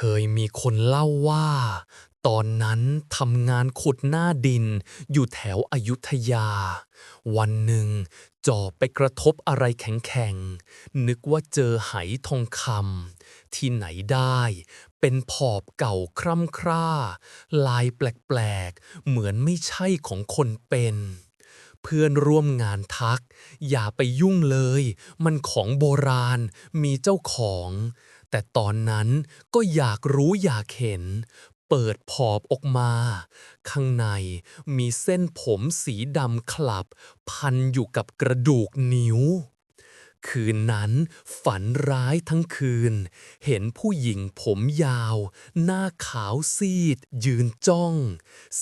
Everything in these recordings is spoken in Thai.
เคยมีคนเล่าว่า ตอนนั้นทำงานขุดหน้าดินอยู่แถวอยุธยา วันหนึ่งจอบไปกระทบอะไรแข็งๆ นึกว่าเจอไหทองคำที่ไหนได้ เป็นผอบเก่าคร่ำคร่า ลายแปลกๆ เหมือนไม่ใช่ของคนเป็น เพื่อนร่วมงานทัก อย่าไปยุ่งเลย มันของโบราณมีเจ้าของ แต่ตอนนั้นก็อยากรู้อยากเห็น เปิดผอบออกมา ข้างในมีเส้นผมสีดำคลับ พันอยู่กับกระดูกนิ้ว คืนนั้นฝันร้ายทั้งคืน เห็นผู้หญิงผมยาว หน้าขาวซีด ยืนจ้อง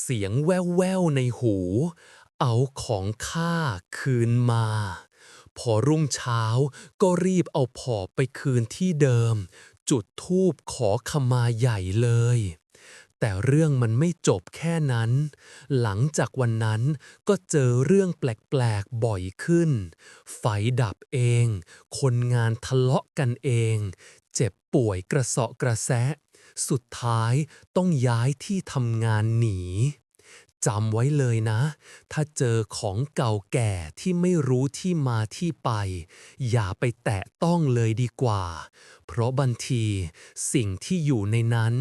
เสียงแว่วๆในหู เอาของข้าคืนมา พอรุ่งเช้าก็รีบเอาผอบไปคืนที่เดิม จุดธูปขอขมาใหญ่เลย แต่เรื่องมันไม่จบแค่นั้น หลังจากวันนั้นก็เจอเรื่องแปลกๆบ่อยขึ้น ไฟดับเอง คนงานทะเลาะกันเอง เจ็บป่วยกระเสาะกระแสะสุดท้ายต้องย้ายที่ทำงานหนี จำไว้เลยนะ ถ้าเจอของเก่าแก่ที่ไม่รู้ที่มาที่ไป อย่าไปแตะต้องเลยดีกว่า เพราะบางทีสิ่งที่อยู่ในนั้น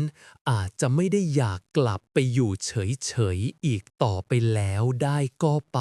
อาจจะไม่ได้อยากกลับไปอยู่เฉยๆอีกต่อไปแล้วได้ก็ไป